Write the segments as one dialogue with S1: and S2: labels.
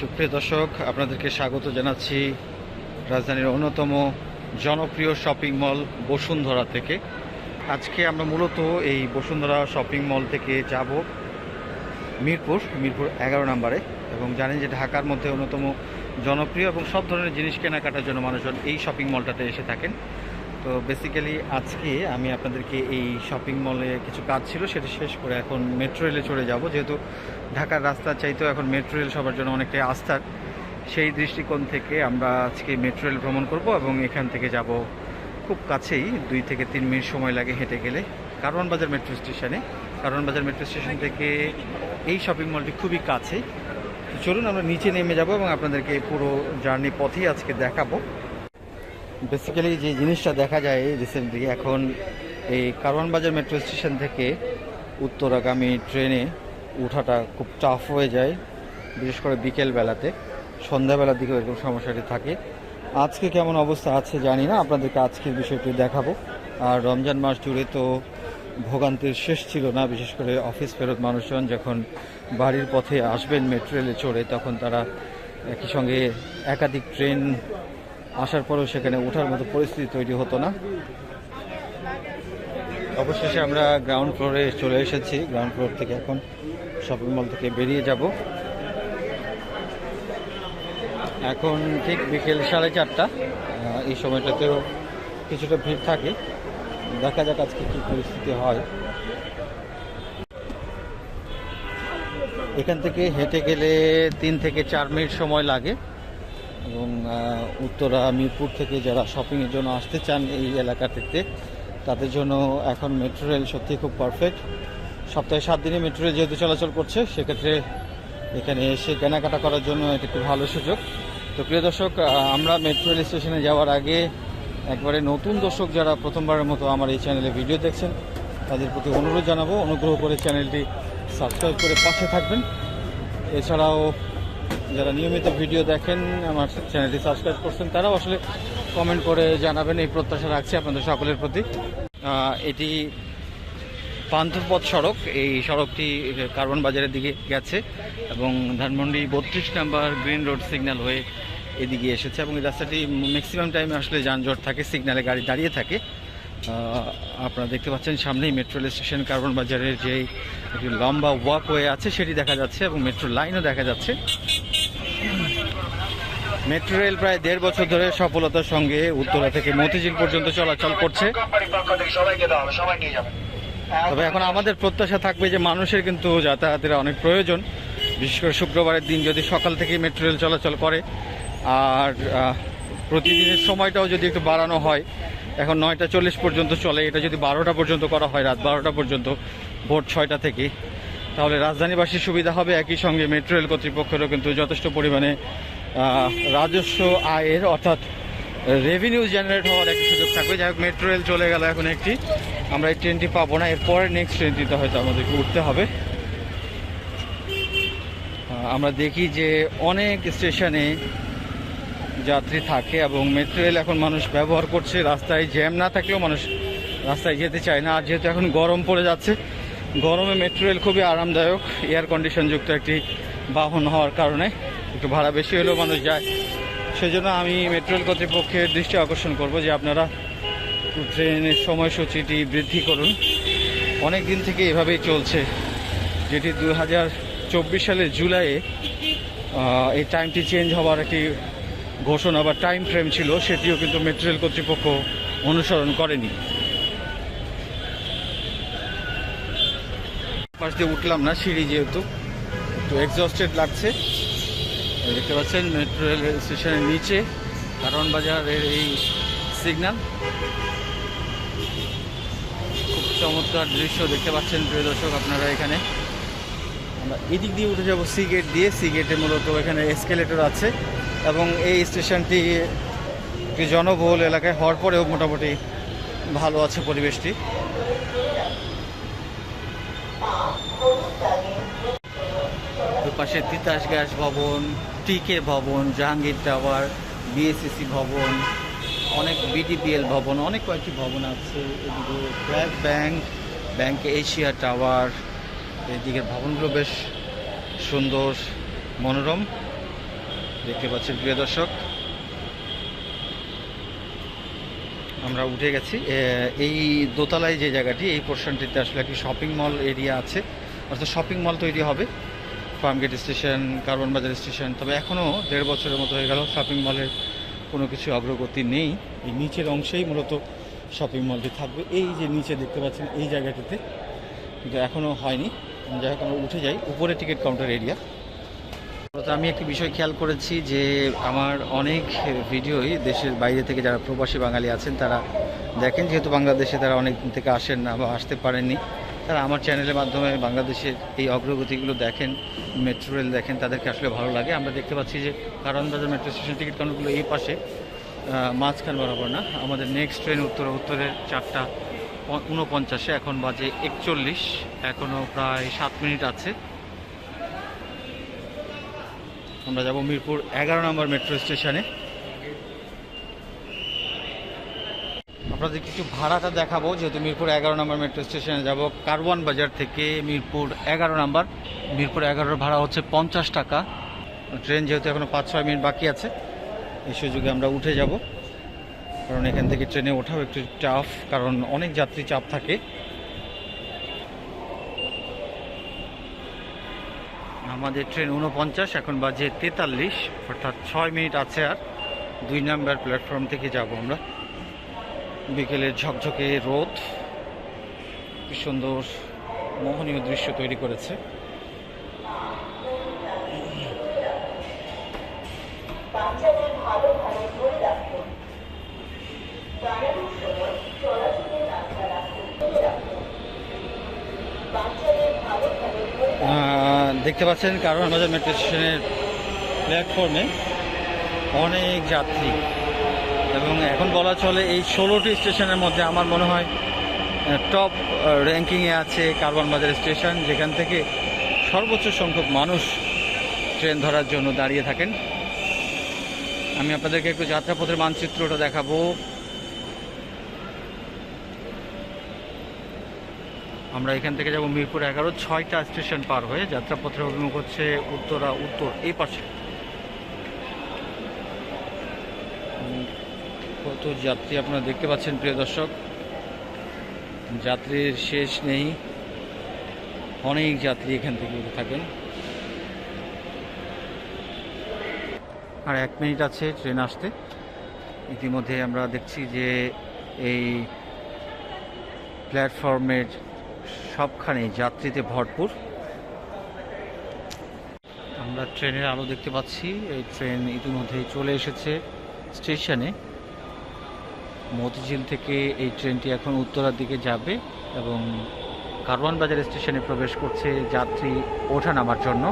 S1: সুপ্রিয় দর্শক, আপনাদেরকে স্বাগত জানাচ্ছি রাজধানীর অন্যতম জনপ্রিয় শপিং মল বসুন্ধরা থেকে। আজকে আমরা মূলত এই বসুন্ধরা শপিং মল থেকে যাব মিরপুর মিরপুর এগারো নম্বরে এবং জানেন যে ঢাকার মধ্যে অন্যতম জনপ্রিয় এবং সব ধরনের জিনিস কেনাকাটার জন্য মানুষজন এই শপিং মলটাতে এসে থাকেন। তো বেসিক্যালি আজকে আমি আপনাদেরকে এই শপিং মলে কিছু কাজ ছিল, সেটা শেষ করে এখন মেট্রো রেলে চলে যাব। যেহেতু ঢাকার রাস্তার চাইতেও এখন মেট্রো রেল সবার জন্য অনেকটাই আস্থার। সেই দৃষ্টিকোণ থেকে আমরা আজকে মেট্রো রেল ভ্রমণ করব এবং এখান থেকে যাব খুব কাছেই, দুই থেকে তিন মিনিট সময় লাগে হেঁটে গেলে। কারওয়ানবাজার মেট্রো স্টেশনে কারওয়ানবাজার মেট্রো স্টেশন থেকে এই শপিং মলটি খুবই কাছে। চলুন আমরা নিচে নেমে যাব এবং আপনাদেরকে পুরো জার্নি পথেই আজকে দেখাবো। বেসিক্যালি যে জিনিসটা দেখা যায় রিসেন্টলি এখন এই কারওয়ানবাজার মেট্রো স্টেশন থেকে উত্তরাগামী ট্রেনে ওঠাটা খুব টাফ হয়ে যায়, বিশেষ করে বিকেল বেলাতে। সন্ধ্যাবেলার দিকে এরকম সমস্যাটি থাকে। আজকে কেমন অবস্থা আছে জানি না, আপনাদেরকে আজকের বিষয়টি দেখাবো। আর রমজান মাস জুড়ে তো ভোগান্তির শেষ ছিল না, বিশেষ করে অফিস ফেরত মানুষজন যখন বাড়ির পথে আসবেন মেট্রো রেলে চড়ে, তখন তারা একই সঙ্গে একাধিক ট্রেন আসার পরেও সেখানে ওঠার মতো পরিস্থিতি তৈরি হতো না। অবশেষে আমরা গ্রাউন্ড ফ্লোরে চলে এসেছি। গ্রাউন্ড ফ্লোর থেকে এখন শপিং মল থেকে বেরিয়ে যাব। এখন ঠিক বিকেল সাড়ে চারটা। এই সময়টাতেও কিছুটা ভিড় থাকে। দেখা যাক আজকে কী পরিস্থিতি হয়। এখান থেকে হেঁটে গেলে তিন থেকে চার মিনিট সময় লাগে। এবং উত্তরা মিরপুর থেকে যারা শপিংয়ের জন্য আসতে চান এই এলাকাটিতে তাদের জন্য এখন মেট্রো রেল সত্যি খুব পারফেক্ট সপ্তাহে সাত দিনে মেট্রো রেল যেহেতু চলাচল করছে, সেক্ষেত্রে এখানে এসে কেনাকাটা করার জন্য এটি একটি ভালো সুযোগ। তো প্রিয় দর্শক আমরা মেট্রো রেল স্টেশনে যাওয়ার আগে একবারে নতুন দর্শক যারা প্রথমবারের মতো আমার এই চ্যানেলে ভিডিও দেখছেন, তাদের প্রতি অনুরোধ জানাব, অনুগ্রহ করে চ্যানেলটি সাবস্ক্রাইব করে পাশে থাকবেন। এছাড়াও যারা নিয়মিত ভিডিও দেখেন, আমার চ্যানেলটি সাবস্ক্রাইব করছেন, তারাও আসলে কমেন্ট করে জানাবেন, এই প্রত্যাশা রাখছি আপনাদের সকলের প্রতি। এটি পান্থপথ সড়ক, এই সড়কটি কার্বন বাজারের দিকে গেছে এবং ধানমন্ডি বত্রিশ নাম্বার গ্রিন রোড সিগন্যাল হয়ে এদিকে এসেছে এবং এই রাস্তাটি ম্যাক্সিমাম টাইমে আসলে যানজট থাকে, সিগন্যালে গাড়ি দাঁড়িয়ে থাকে। আপনারা দেখতে পাচ্ছেন সামনেই মেট্রো রেল স্টেশন কার্বন বাজারের যে লম্বা ওয়াকওয়ে আছে, সেটি দেখা যাচ্ছে এবং মেট্রো লাইনও দেখা যাচ্ছে। মেট্রো রেল প্রায় দেড় বছর ধরে সফলতার সঙ্গে উত্তরা থেকে মতিঝিল পর্যন্ত চলাচল করছে। তবে এখন আমাদের প্রত্যাশা থাকবে যে মানুষের কিন্তু যাতায়াতের অনেক প্রয়োজন। বিশেষ করে শুক্রবারের দিন যদি সকাল থেকে মেট্রো রেল চলাচল করে, আর প্রতিদিনের সময়টাও যদি একটু বাড়ানো হয়, এখন নয়টা চল্লিশ পর্যন্ত চলে, এটা যদি বারোটা পর্যন্ত করা হয়, রাত বারোটা পর্যন্ত, ভোর ছয়টা থেকে, তাহলে রাজধানীবাসীর সুবিধা হবে। একই সঙ্গে মেট্রো রেল কর্তৃপক্ষেরও কিন্তু যথেষ্ট পরিমাণে রাজস্ব আয়ের, অর্থাৎ রেভিনিউ জেনারেট হওয়ার একটা সুযোগ থাকবে। যাই হোক মেট্রো রেল চলে গেল এখন একটি। আমরা এই ট্রেনটি পাবো না। এরপরে নেক্সট ট্রেনটিতে হয়তো আমাদেরকে উঠতে হবে। আমরা দেখি যে অনেক স্টেশনে যাত্রী থাকে এবং মেট্রো রেল এখন মানুষ ব্যবহার করছে। রাস্তায় জ্যাম না থাকলেও মানুষ রাস্তায় যেতে চায় না। আর যেহেতু এখন গরম পড়ে যাচ্ছে, গরমে মেট্রো রেল খুবই আরামদায়ক। এয়ার কন্ডিশনযুক্ত একটি বাহন হওয়ার কারণে। একটু ভাড়া বেশি হলেও মানুষ যায়। সেজন্য আমি মেট্রো রেল কর্তৃপক্ষের দৃষ্টি আকর্ষণ করব যে আপনারা ট্রেনের সময়সূচিটি বৃদ্ধি করুন। অনেক দিন থেকে এভাবেই চলছে, যেটি দু হাজার চব্বিশ সালের জুলাইয়ে এই টাইমটি চেঞ্জ হওয়ার একটি ঘোষণা বা টাইম ফ্রেম ছিল, সেটিও কিন্তু মেট্রো রেল কর্তৃপক্ষ অনুসরণ করেনি। পাশ দিয়ে উঠলাম না, সিঁড়ি যেহেতু, একটু এক্সস্টেড লাগছে। দেখতে পাচ্ছেন মেট্রো রেল স্টেশনের নিচে কারণ বাজারের এই সিগন্যাল খুব চমৎকার দৃশ্য দেখতে পাচ্ছেন, প্রিয় দর্শক, আপনারা এখানে। আমরা এদিক দিয়ে উঠে যাব সি গেট দিয়ে। সি গেটে মূলত এখানে এসকেলেটর আছে এবং এই স্টেশনটি জনবহুল এলাকায় হওয়ার পরেও মোটামুটি ভালো আছে পরিবেশটি। পাশে তিতাস গ্যাস ভবন, টিকে ভবন, জাহাঙ্গীর টাওয়ার বিএসসিসি ভবন, অনেক বিডিপিএল ভবন, অনেক কয়েকটি ভবন আছে। এদিকে BRAC bank bank Asia tower এদিকের ভবনগুলো বেশ সুন্দর, মনোরম। দেখতে পাচ্ছেন প্রিয় দর্শক। আমরা উঠে গেছি। এই দোতলায় যে জায়গাটি, এই পোর্শনটিতে আসলে একটি শপিং মল এরিয়া আছে। অর্থাৎ শপিং মল তৈরি হবে। ফার্মগেট স্টেশন, কার্বন বাজার স্টেশন, তবে এখনও দেড় বছরের মতো হয়ে গেল শপিং মলের কোনো কিছু অগ্রগতি নেই। এই নিচের অংশেই মূলত শপিং মলটি থাকবে। এই যে নিচে দেখতে পাচ্ছেন, এই জায়গাটিতে কিন্তু এখনও হয়নি। যাই হোক, আমরা উঠে যাই। উপরে টিকিট কাউন্টার এরিয়া আমি একটি বিষয় খেয়াল করেছি যে আমার অনেক ভিডিওই দেশের বাইরে থেকে যারা প্রবাসী বাঙালি আছেন, তারা দেখেন, যেহেতু বাংলাদেশে তারা অনেক দিন থেকে আসেন না বা আসতে পারেননি। তারা আমার চ্যানেলের মাধ্যমে বাংলাদেশের এই অগ্রগতিগুলো দেখেন মেট্রো রেল দেখেন, তাদেরকে আসলে ভালো লাগে। আমরা দেখতে পাচ্ছি যে কারণ বাজার মেট্রো স্টেশন টিকিট কাউন্টারগুলো এই পাশে মাঝখান বরাবর না, আমাদের নেক্সট ট্রেন উত্তর, উত্তরের চারটা উনপঞ্চাশে এখন বাজে একচল্লিশ এখনও প্রায় সাত মিনিট আছে। আমরা যাব মিরপুর এগারো নম্বর মেট্রো স্টেশনে আপনাদের কিছু ভাড়াটা দেখাবো, যেহেতু মিরপুর এগারো নম্বর মেট্রো স্টেশনে যাব। কারওয়ান বাজার থেকে মিরপুর এগারো নম্বর। মিরপুর এগারোর ভাড়া হচ্ছে পঞ্চাশ টাকা। ট্রেন যেহেতু এখনও পাঁচ ছয় মিনিট বাকি আছে, এই সুযোগে আমরা উঠে যাব। কারণ এখান থেকে ট্রেনে ওঠাও একটু টাফ কারণ অনেক যাত্রী চাপ থাকে। আমাদের ট্রেন উনপঞ্চাশ এখন বাজে তেতাল্লিশ, অর্থাৎ ছয় মিনিট আছে আর। দুই নাম্বার প্ল্যাটফর্ম থেকে যাব আমরা। বিকেলের ঝকঝকে রোদ। কি সুন্দর মোহনীয় দৃশ্য তৈরি করেছে। দেখতে পাচ্ছেন কারণ আমাদের মেট্রো স্টেশনের প্ল্যাটফর্মে অনেক যাত্রী এবং এখন বলা চলে এই ষোলোটি স্টেশনের মধ্যে আমার মনে হয় টপ র্যাঙ্কিংয়ে আছে কারওয়ান বাজার স্টেশন, যেখান থেকে সর্বোচ্চ সংখ্যক মানুষ ট্রেন ধরার জন্য দাঁড়িয়ে থাকেন। আমি আপনাদেরকে একটু যাত্রাপথের মানচিত্রটা দেখাবো। আমরা এখান থেকে যাব মিরপুর এগারো, ছয়টা স্টেশন পার হয়ে যাত্রাপথের অভিমুখ হচ্ছে উত্তরা উত্তর এই পাশে উম, কত যাত্রী আপনারা দেখতে পাচ্ছেন, প্রিয় দর্শক। যাত্রীর শেষ নেই। অনেক যাত্রী এখান থেকে উঠে থাকেন। আর এক মিনিট আছে ট্রেন আসতে। ইতিমধ্যে আমরা দেখছি যে এই প্ল্যাটফর্মের সবখানে যাত্রীতে ভরপুর। আমরা ট্রেনের আলো দেখতে পাচ্ছি। এই ট্রেন ইতিমধ্যেই চলে এসেছে স্টেশনে। মতিঝিল থেকে এই ট্রেনটি এখন উত্তরার দিকে যাবে এবং কারওয়ান বাজার স্টেশনে প্রবেশ করছে যাত্রী ওঠা নামার জন্য।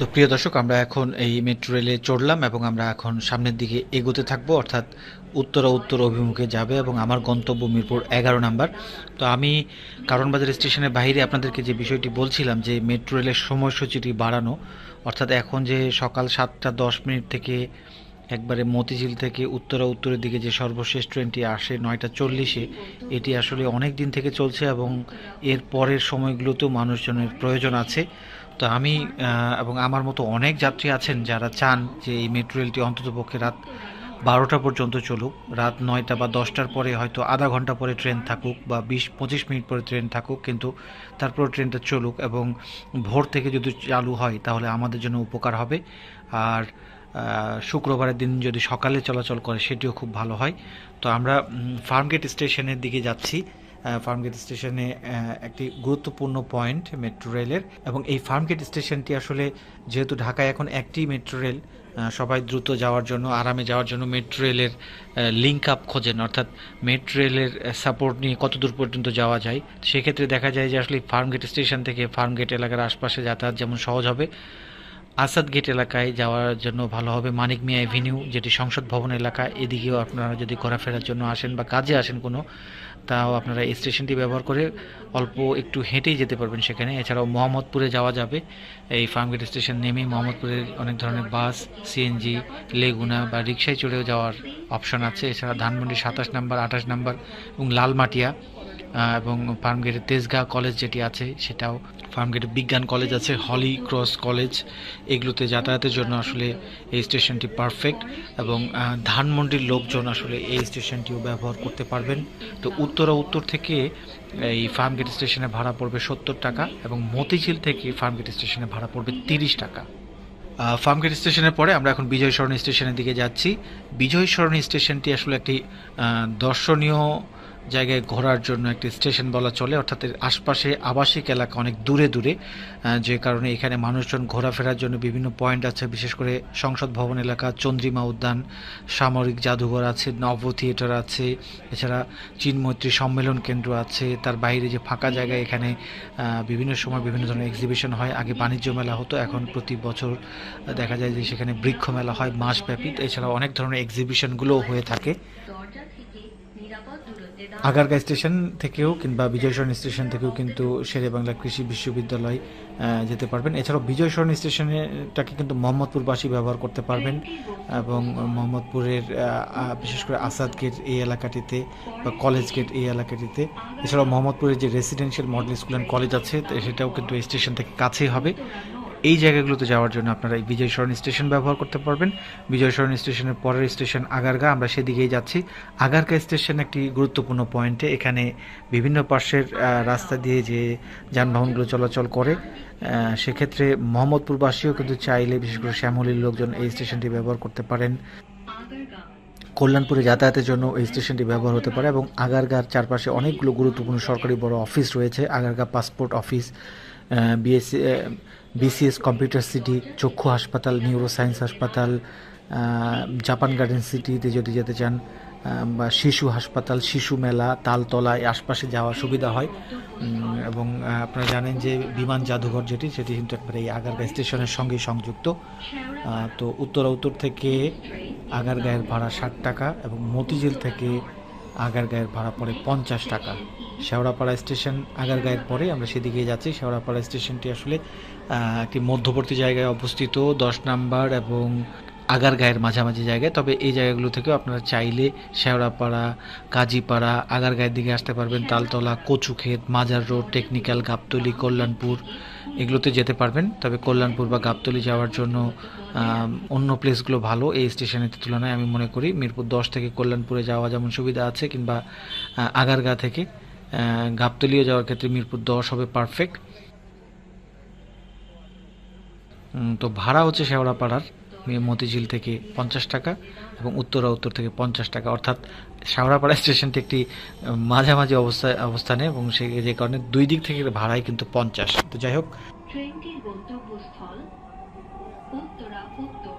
S1: তো প্রিয় দর্শক, আমরা এখন এই মেট্রো রেলে চড়লাম এবং আমরা এখন সামনের দিকে এগোতে থাকব, অর্থাৎ উত্তরা উত্তর অভিমুখে যাবে এবং আমার গন্তব্য মিরপুর এগারো নাম্বার। তো আমি কারণবাজার স্টেশনের বাইরে আপনাদেরকে যে বিষয়টি বলছিলাম যে মেট্রো রেলের সময়সূচিটি বাড়ানো, অর্থাৎ এখন যে সকাল সাতটা দশ মিনিট থেকে একবারে মতিঝিল থেকে উত্তরা উত্তরের দিকে যে সর্বশেষ ট্রেনটি আসে নয়টা চল্লিশে, এটি আসলে অনেক দিন থেকে চলছে এবং এর পরের সময়গুলোতেও মানুষজনের প্রয়োজন আছে। তো আমি এবং আমার মতো অনেক যাত্রী আছেন যারা চান যে এই মেট্রো রেলটি অন্ততপক্ষে রাত বারোটা পর্যন্ত চলুক। রাত নয়টা বা দশটার পরে হয়তো আধা ঘণ্টা পরে ট্রেন থাকুক বা বিশ, পঁচিশ মিনিট পরে ট্রেন থাকুক, কিন্তু তারপর ট্রেনটা চলুক এবং ভোর থেকে যদি চালু হয় তাহলে আমাদের জন্য উপকার হবে। আর শুক্রবারের দিন যদি সকালে চলাচল করে সেটিও খুব ভালো হয়। তো আমরা ফার্মগেট স্টেশনের দিকে যাচ্ছি। ফার্মগেট স্টেশনে একটি গুরুত্বপূর্ণ পয়েন্ট মেট্রো রেলের এবং এই ফার্মগেট স্টেশনটি আসলে যেহেতু ঢাকায় এখন একটি মেট্রো রেল সবাই দ্রুত যাওয়ার জন্য, আরামে যাওয়ার জন্য মেট্রো রেলের লিঙ্ক আপ খোঁজেন। অর্থাৎ মেট্রো রেলের সাপোর্ট নিয়ে কত দূর পর্যন্ত যাওয়া যায়। সেক্ষেত্রে দেখা যায় যে আসলে ফার্মগেট স্টেশন থেকে ফার্মগেট এলাকার আশপাশে যাতায়াত যেমন সহজ হবে
S2: আসাদ গেট এলাকায় যাওয়ার জন্য ভালো হবে মানিক মিয়া এভিনিউ, যেটি সংসদ ভবন এলাকা এদিকেও আপনারা যদি ঘোরাফেরার জন্য আসেন বা কাজে আসেন কোনো, তাও আপনারা এই স্টেশনটি ব্যবহার করে অল্প একটু হেঁটেই যেতে পারবেন সেখানে। এছাড়াও মোহাম্মদপুরে যাওয়া যাবে। এই ফার্মগেট স্টেশন নেমে মোহাম্মদপুরের অনেক ধরনের বাস সিএনজি লেগুনা বা রিক্সায় চড়েও যাওয়ার অপশন আছে। এছাড়া ধানমন্ডি সাতাশ নাম্বার, আঠাশ নাম্বার এবং লালমাটিয়া। এবং ফার্মগেটের তেজগাঁ কলেজ যেটি আছে, সেটাও ফার্মগেটের বিজ্ঞান কলেজ আছে, হলি ক্রস কলেজ। এগুলোতে যাতায়াতের জন্য আসলে এই স্টেশনটি পারফেক্ট এবং ধানমন্ডির লোকজন আসলে এই স্টেশনটিও ব্যবহার করতে পারবেন। তো উত্তরা উত্তর থেকে এই ফার্মগেট স্টেশনে ভাড়া পড়বে সত্তর টাকা এবং মতিঝিল থেকে ফার্মগেট স্টেশনে ভাড়া পড়বে তিরিশ টাকা। ফার্মগেট স্টেশনের পরে আমরা এখন বিজয় সরণী স্টেশনের দিকে যাচ্ছি। বিজয় সরণী স্টেশনটি আসলে একটি দর্শনীয় জায়গায় ঘোরার জন্য একটি স্টেশন বলা চলে, অর্থাৎ আশপাশে আবাসিক এলাকা অনেক দূরে দূরে যে কারণে এখানে মানুষজন ঘোরাফেরার জন্য বিভিন্ন পয়েন্ট আছে, বিশেষ করে সংসদ ভবন এলাকা, চন্দ্রিমা উদ্যান, সামরিক জাদুঘর আছে নব থিয়েটার আছে, এছাড়া চীনমৈত্রী সম্মেলন কেন্দ্র আছে, তার বাইরে যে ফাঁকা জায়গায় এখানে বিভিন্ন সময় বিভিন্ন ধরনের এক্সিবিশন হয়, আগে বাণিজ্য মেলা হতো, এখন প্রতি বছর দেখা যায় যে সেখানে বৃক্ষ মেলা হয় মাসব্যাপী এছাড়া অনেক ধরনের এক্সিবিশনগুলোও হয়ে থাকে। আগারগাঁ স্টেশন থেকেও কিংবা বিজয়সরণ স্টেশন থেকেও কিন্তু শেরে বাংলা কৃষি বিশ্ববিদ্যালয় যেতে পারবেন। এছাড়াও বিজয়সরণ স্টেশনটাকে কিন্তু মোহাম্মদপুরবাসী ব্যবহার করতে পারবেন এবং মোহাম্মদপুরের বিশেষ করে আসাদ গেট এই এলাকাটিতে বা কলেজ গেট এই এলাকাটিতে। এছাড়াও মোহাম্মদপুরের যে residential model school and college আছে সেটাও কিন্তু স্টেশন থেকে কাছেই হবে। এই জায়গাগুলোতে যাওয়ার জন্য আপনারা এই বিজয় স্টেশন ব্যবহার করতে পারবেন। বিজয় স্টেশনের পরের স্টেশন আগারগা, আমরা সেদিকেই যাচ্ছি। আগারগা স্টেশন একটি গুরুত্বপূর্ণ পয়েন্টে এখানে বিভিন্ন পার্শ্বের রাস্তা দিয়ে যে যানবাহনগুলো চলাচল করে সেক্ষেত্রে মোহাম্মদপুরবাসীও কিন্তু চাইলে, বিশেষ করে শ্যামলীর লোকজন এই স্টেশনটি ব্যবহার করতে পারেন। কল্যাণপুরে যাতায়াতের জন্য এই স্টেশনটি ব্যবহার হতে পারে এবং আগারগার চারপাশে অনেকগুলো গুরুত্বপূর্ণ সরকারি বড় অফিস রয়েছে। Agargaon passport office BSC BCS computer city চক্ষু হাসপাতাল নিউরো সায়েন্স হাসপাতাল জাপান গার্ডেন সিটিতে যদি যেতে চান বা শিশু হাসপাতাল, শিশু মেলা, তালতলা, এই আশপাশে যাওয়ার সুবিধা হয়। এবং আপনারা জানেন যে বিমান জাদুঘর যেটি, সেটি কিন্তু একবারে এই আগারগা স্টেশনের সঙ্গে সংযুক্ত। তো উত্তরা উত্তর থেকে আগারগাঁয়ের ভাড়া ষাট টাকা এবং মতিঝিল থেকে আগারগাঁয়ের ভাড়া পড়ে পঞ্চাশ টাকা। শেওড়াপাড়া স্টেশন, আগারগাঁয়ের পরে আমরা সেদিকে যাচ্ছি। শেওড়াপাড়া স্টেশনটি আসলে একটি মধ্যবর্তী জায়গায় অবস্থিত। দশ নাম্বার এবং আগারগাঁয়ের মাঝামাঝি জায়গায়। তবে এই জায়গাগুলো থেকেও আপনারা চাইলে শেওড়াপাড়া কাজীপাড়া আগারগাঁয়ের দিকে আসতে পারবেন। তালতলা কচুক্ষেত মাজার রোড টেকনিক্যাল গাবতলি কল্যাণপুর এগুলোতে যেতে পারবেন। তবে কল্যাণপুর বা গাবতলি যাওয়ার জন্য অন্য প্লেসগুলো ভালো। এই স্টেশনের তুলনায় আমি মনে করি মিরপুর দশ থেকে কল্যাণপুরে যাওয়া যেমন সুবিধা আছে কিংবা আগারগাঁ থেকে গাবতলিও যাওয়ার ক্ষেত্রে মিরপুর দশ হবে পারফেক্ট। তো ভাড়া হচ্ছে শেওড়াপাড়ার। মতিঝিল থেকে পঞ্চাশ টাকা এবং উত্তরা উত্তর থেকে পঞ্চাশ টাকা। অর্থাৎ শেওড়াপাড়া স্টেশনটি একটি মাঝামাঝি অবস্থায় অবস্থানে এবং সে যে কারণে দুই দিক থেকে ভাড়াই কিন্তু পঞ্চাশ। তো যাই হোক।
S3: ট্রেনটির গন্তব্যস্থল উত্তরা উত্তর।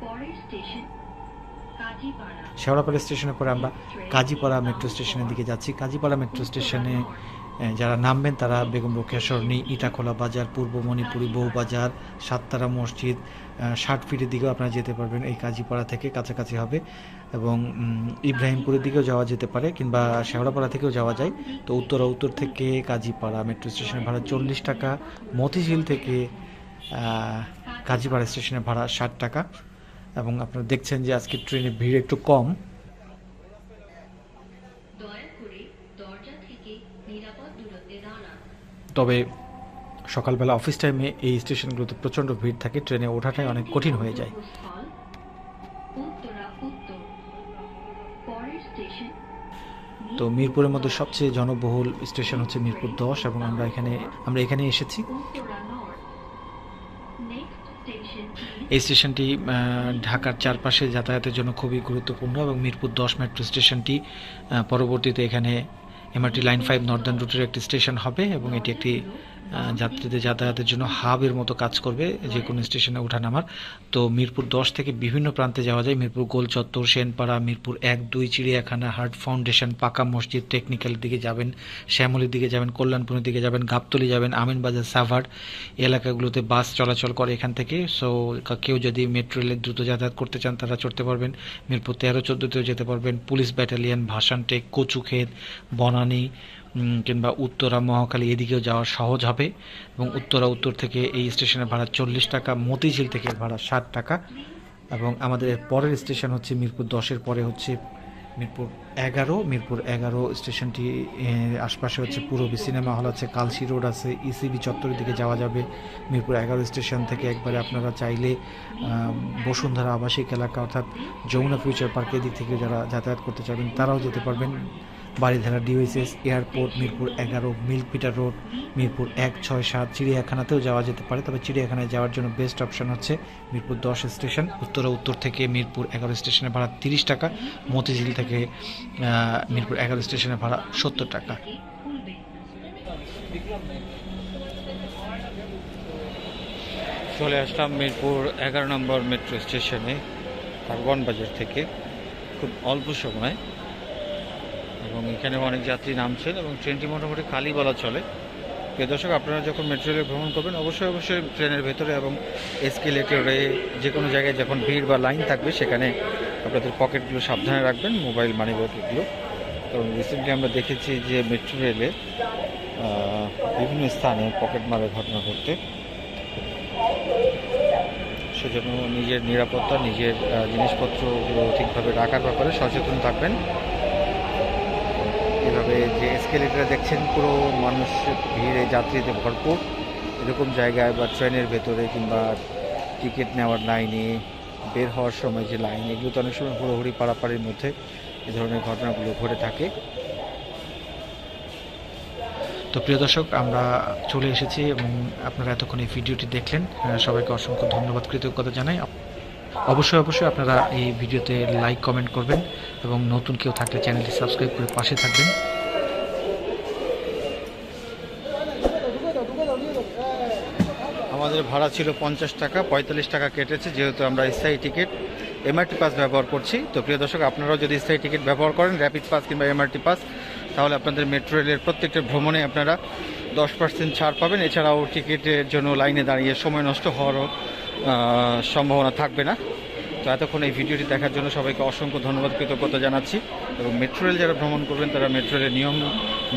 S3: পরের স্টেশন
S2: শেওড়াপাড়া স্টেশনের পরে আমরা কাজীপাড়া মেট্রো স্টেশনের দিকে যাচ্ছি। কাজীপাড়া মেট্রো স্টেশনে যারা নামবেন তারা বেগম রোকেয়া সরণি, ইটাখোলা বাজার, পূর্ব মণিপুরি বউবাজার সাততারা মসজিদ ষাট ফিটের দিকেও আপনারা যেতে পারবেন এই কাজীপাড়া থেকে কাছাকাছি হবে এবং ইব্রাহিমপুরের দিকেও যাওয়া যেতে পারে কিংবা শেওড়াপাড়া থেকেও যাওয়া যায়। তো উত্তরা উত্তর থেকে কাজীপাড়া মেট্রো স্টেশনের ভাড়া চল্লিশ টাকা, মতিঝিল থেকে কাজীপাড়া স্টেশনের ভাড়া ষাট টাকা এবং আপনারা দেখছেন যে আজকে ট্রেনে ভিড় একটু কম
S3: দয়া করে দরজা থেকে নিরাপদ দূরত্বে দাঁড়ান
S2: তবে সকালবেলা অফিস টাইমে এই স্টেশনগুলোতে প্রচণ্ড ভিড় থাকে, ট্রেনে ওঠাটাই অনেক কঠিন হয়ে যায়। তো মিরপুরের মধ্যে সবচেয়ে জনবহুল স্টেশন হচ্ছে মিরপুর দশ এবং আমরা এখানে আমরা এখানে এসেছি। এই স্টেশনটি ঢাকার চারপাশে যাতায়াতের জন্য খুবই গুরুত্বপূর্ণ এবং মিরপুর দশ মেট্রো স্টেশনটি পরবর্তীতে এখানে এমআরটি লাইন ফাইভ নর্দার্ন রুটের একটি স্টেশন হবে এবং এটি একটি যাত্রীদের যাতায়াতের জন্য হাবের মতো কাজ করবে যে কোনো স্টেশনে ওঠানামার তো মিরপুর দশ থেকে বিভিন্ন প্রান্তে যাওয়া যায়। মিরপুর গোল চত্বর, সেনপাড়া, মিরপুর এক, দুই, চিড়িয়াখানা হার্ট ফাউন্ডেশন, পাকা মসজিদ টেকনিক্যালের দিকে যাবেন, শ্যামলীর দিকে যাবেন, কল্যাণপুরের দিকে যাবেন, গাবতলি যাবেন, আমিনবাজার, সাভার এলাকাগুলোতে বাস চলাচল করে এখান থেকে। সো কেউ যদি মেট্রো রেলের দ্রুত যাতায়াত করতে চান, তারা চড়তে পারবেন। মিরপুর তেরো, চোদ্দোতেও যেতে পারবেন। পুলিশ ব্যাটালিয়ন ভাসানটেক, কচুক্ষেত, বনানী কিংবা উত্তরা মহাখালী এদিকেও যাওয়া সহজ হবে এবং উত্তরা উত্তর থেকে এই স্টেশনের ভাড়া চল্লিশ টাকা, মতিঝিল থেকে ভাড়া ষাট টাকা এবং আমাদের পরের স্টেশন হচ্ছে মিরপুর দশের পরে হচ্ছে মিরপুর এগারো। মিরপুর এগারো স্টেশনটি আশপাশে হচ্ছে পূরবী সিনেমা হল আছে, কালসি রোড আছে, ইসিবি চত্বরের দিকে যাওয়া যাবে। মিরপুর এগারো স্টেশন থেকে একবারে আপনারা চাইলে বসুন্ধরা আবাসিক এলাকা অর্থাৎ যমুনা ফিউচার পার্কের দিক থেকে যারা যাতায়াত করতে চাইবেন তারাও যেতে পারবেন। বাড়িধারা ডিওএসএস এয়ারপোর্ট, মিরপুর এগারো মিল্ক পিটার রোড, মিরপুর এক, ছয়, সাত, চিড়িয়াখানাতেও যাওয়া যেতে পারে। তবে চিড়িয়াখানায় যাওয়ার জন্য বেস্ট অপশন হচ্ছে মিরপুর দশ স্টেশন। উত্তরা উত্তর থেকে মিরপুর এগারো স্টেশনের ভাড়া তিরিশ টাকা, মতিঝিল থেকে মিরপুর এগারো স্টেশনের ভাড়া সত্তর টাকা।
S1: চলে আসলাম মিরপুর এগারো নম্বর মেট্রো স্টেশনে কারওয়ান বাজার থেকে, খুব অল্প সময়। এবং এখানে অনেক যাত্রী নামছেন এবং ট্রেনটি মোটামুটি খালি বলা চলে। প্রিয় দর্শক, আপনারা যখন মেট্রো রেলে ভ্রমণ করবেন, অবশ্যই অবশ্যই ট্রেনের ভেতরে এবং এসকেলেটরে যে কোনো জায়গায় যখন ভিড় বা লাইন থাকবে, সেখানে আপনাদের পকেটগুলো সাবধানে রাখবেন মোবাইল মানি ব্যাগগুলো কারণ রিসেন্টলি আমরা দেখেছি যে মেট্রো রেলে বিভিন্ন স্থানে পকেট মারার ঘটনা ঘটতে। সেজন্য নিজের নিরাপত্তা, নিজের জিনিসপত্রগুলো ঠিকভাবে রাখার ব্যাপারে সচেতন থাকবেন। যে এসকেলেটার দেখছেন, পুরো মানুষ ভিড়ে, যাত্রীতে ভরপুর। এরকম জায়গায় বা ট্রেনের ভেতরে কিংবা টিকিট নেওয়ার লাইনে, বের হওয়ার সময় যে লাইন, এগুলো তো অনেক সময় হুড়োহুড়ি পাড়াপাড়ির মধ্যে এ ধরনের ঘটনাগুলো ঘটে থাকে।
S2: তো প্রিয় দর্শক, আমরা চলে এসেছি এবং আপনারা এতক্ষণ এই ভিডিওটি দেখলেন। সবাইকে অসংখ্য ধন্যবাদ, কৃতজ্ঞতা জানাই। অবশ্যই অবশ্যই আপনারা এই ভিডিওতে লাইক, কমেন্ট করবেন এবং নতুন কেউ থাকলে চ্যানেলটি সাবস্ক্রাইব করে পাশে থাকবেন।
S1: আমাদের ভাড়া ছিল পঞ্চাশ টাকা, পঁয়তাল্লিশ টাকা কেটেছে, যেহেতু আমরা স্থায়ী টিকিট এমআরটি পাস ব্যবহার করছি। তো প্রিয় দর্শক, আপনারাও যদি স্থায়ী টিকিট ব্যবহার করেন র্যাপিড পাস কিংবা এমআরটি পাস তাহলে আপনাদের মেট্রো রেলের প্রত্যেকটা ভ্রমণে আপনারা দশ পার্সেন্ট ছাড় পাবেন। এছাড়াও টিকিটের জন্য লাইনে দাঁড়িয়ে সময় নষ্ট হওয়ারও সম্ভাবনা থাকবে না। তো এতক্ষণ এই ভিডিওটি দেখার জন্য সবাইকে অসংখ্য ধন্যবাদ, কৃতজ্ঞতা জানাচ্ছি। এবং মেট্রো রেল যারা ভ্রমণ করবেন, তারা মেট্রো রেলের নিয়ম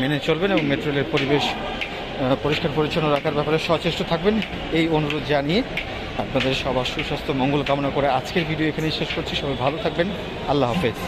S1: মেনে চলবেন এবং মেট্রো রেলের পরিবেশ পরিষ্কার পরিচ্ছন্ন রাখার ব্যাপারে সচেষ্ট থাকবেন। এই অনুরোধ জানিয়ে আপনাদের সবার সুস্বাস্থ্য, মঙ্গল কামনা করে আজকের ভিডিও এখানেই শেষ করছি। সবাই ভালো থাকবেন। আল্লাহ হাফেজ।